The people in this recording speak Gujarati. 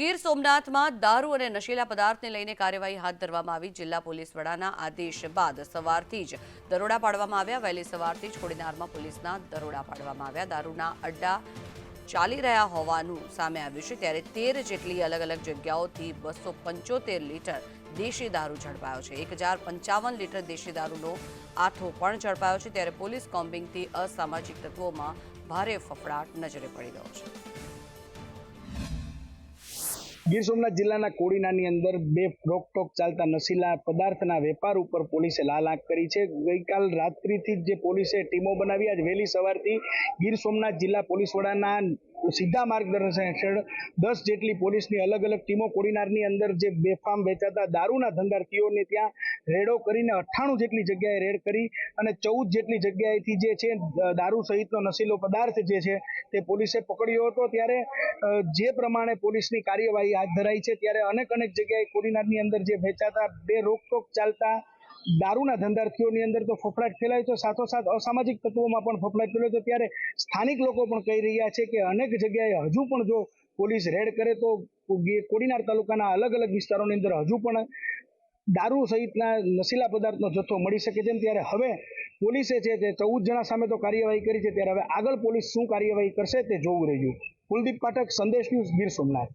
ગીર સોમનાથમાં દારૂ અને નશીલા પદાર્થને લઈને કાર્યવાહી હાથ ધરવામાં આવી. જિલ્લા પોલીસ વડાના આદેશ બાદ સવારથી જ દરોડા પાડવામાં આવ્યા. વહેલી સવારથી જ કોડીનારમાં પોલીસના દરોડા પાડવામાં આવ્યા. દારૂના અડ્ડા ચાલી રહ્યા હોવાનું સામે આવ્યું છે. ત્યારે તેર જેટલી અલગ અલગ જગ્યાઓથી બસો પંચોતેર લીટર દેશી દારૂ ઝડપાયો છે. એક હજાર પંચાવન લીટર દેશી દારૂનો આથો પણ ઝડપાયો છે. ત્યારે પોલીસ કોમ્બિંગથી અસામાજિક તત્વોમાં ભારે ફફડાટ નજરે પડી રહ્યો છે. ગીર સોમનાથ જિલ્લાના કોડીનાની અંદર બે રોકટોક ચાલતા નશીલા પદાર્થના વેપાર ઉપર પોલીસે લાલ આંખ કરી છે. ગઈકાલ રાત્રિથી જ જે પોલીસે ટીમો બનાવી, આજ વહેલી સવારથી ગીર સોમનાથ જિલ્લા પોલીસ વડાના સીધા માર્ગદર્શન હેઠળ દસ જેટલી પોલીસની અલગ અલગ ટીમો કોડીનારની અંદર જે બેફામ વેચાતા દારૂના ધંધાર્થીઓને ત્યાં રેડો કરીને અઠ્ઠાણું જેટલી જગ્યાએ રેડ કરી અને ચૌદ જેટલી જગ્યાએથી જે છે, દારૂ સહિતનો નશીલો પદાર્થ જે છે તે પોલીસે પકડ્યો હતો. ત્યારે જે પ્રમાણે પોલીસની કાર્યવાહી હાથ ધરાઈ છે, ત્યારે અનેક અનેક જગ્યાએ કોડીનારની અંદર જે વેચાતા, બે રોકટોક ચાલતા, દારૂના ધંધાર્થીઓની અંદર તો ફફડાટ ફેલાય તો સાથોસાથ અસામાજિક તત્વોમાં પણ ફફડાટ ફેલાય તો ત્યારે સ્થાનિક લોકો પણ કહી રહ્યા છે કે અનેક જગ્યાએ હજુ પણ જો પોલીસ રેડ કરે તો કોડીનાર તાલુકાના અલગ અલગ વિસ્તારોની અંદર હજુ પણ દારૂ સહિતના નશીલા પદાર્થનો જથ્થો મળી શકે છે ત્યારે હવે પોલીસે છે તે ચૌદ જણા સામે તો કાર્યવાહી કરી છે, ત્યારે હવે આગળ પોલીસ શું કાર્યવાહી કરશે તે જોવું રહ્યું. કુલદીપ પાઠક સંદેશ ન્યૂઝ ગીર સોમનાથ.